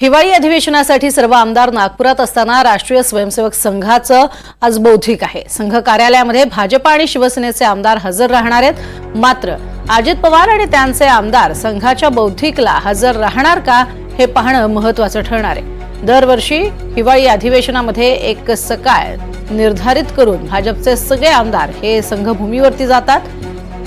हिवाळी अधिवेशनासाठी सर्व आमदार नागपुरात असताना राष्ट्रीय स्वयंसेवक संघाचं आज बौद्धिक आहे. संघ कार्यालयामध्ये भाजपा आणि शिवसेनेचे आमदार हजर राहणार आहेत. मात्र अजित पवार आणि त्यांचे आमदार संघाच्या बौद्धिकला हजर राहणार का हे पाहणं महत्वाचं ठरणार आहे. दरवर्षी हिवाळी अधिवेशनामध्ये एक सकाळ निर्धारित करून भाजपचे सगळे आमदार हे संघभूमीवरती जातात.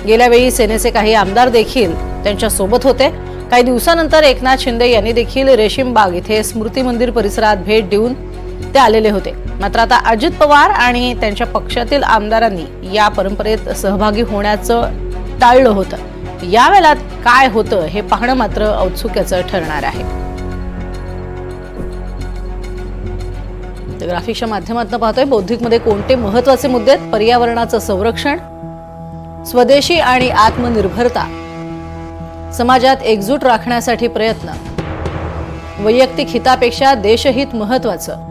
गेल्या वेळी सेनेचे काही आमदार देखील त्यांच्यासोबत होते. काही दिवसानंतर एकनाथ शिंदे यांनी देखील रेशीमबाग इथे स्मृती मंदिर परिसरात भेट देऊन ते आलेले होते. मात्र आता अजित पवार आणि त्यांच्या पक्षातील आमदारांनी या परंपरेत सहभागी होण्याचं टाळलं होतं. यावेळेला काय होतं हे पाहणं मात्र औत्सुक्याचं ठरणार आहे. ग्राफिक्सच्या माध्यमातून पाहतोय बौद्धिकमध्ये कोणते महत्त्वाचे मुद्दे आहेत? पर्यावरणाचं संरक्षण स्वदेशी आणि आत्मनिर्भरता समाजात एकजूट राखण्यासाठी प्रयत्न. वैयक्तिक हितापेक्षा देशहित महत्वाचं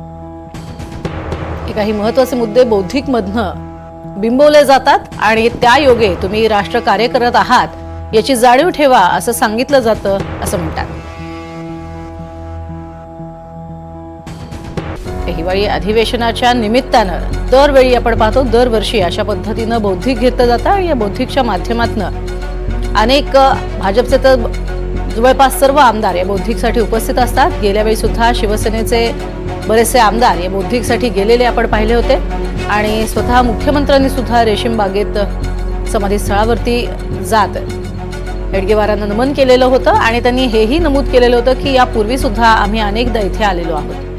हे काही महत्त्वाचे मुद्दे बौद्धिक मधनं बिंबवले जातात आणि त्या योगे तुम्ही राष्ट्रकार्य करत आहात याची जाणीव ठेवा असं सांगितलं जातं असं म्हणतात. हिवाळी अधिवेशनाच्या निमित्तानं दरवेळी आपण पाहतो दरवर्षी अशा पद्धतीनं बौद्धिक घेतलं जातं आणि या बौद्धिकच्या माध्यमातून अनेक भाजपचे तर जवळपास सर्व आमदार या बौद्धिकसाठी उपस्थित असतात. गेल्या वेळी सुद्धा शिवसेनेचे बरेचसे आमदार या बौद्धिकसाठी गेलेले आपण पाहिले होते. आणि स्वतः मुख्यमंत्र्यांनी सुद्धा रेशीम बागेत समाधीस्थळावरती जात हेडगेवारांना नमन केलेलं होतं. आणि त्यांनी हेही नमूद केलेलं होतं की यापूर्वी सुद्धा आम्ही अनेकदा इथे आलेलो आहोत.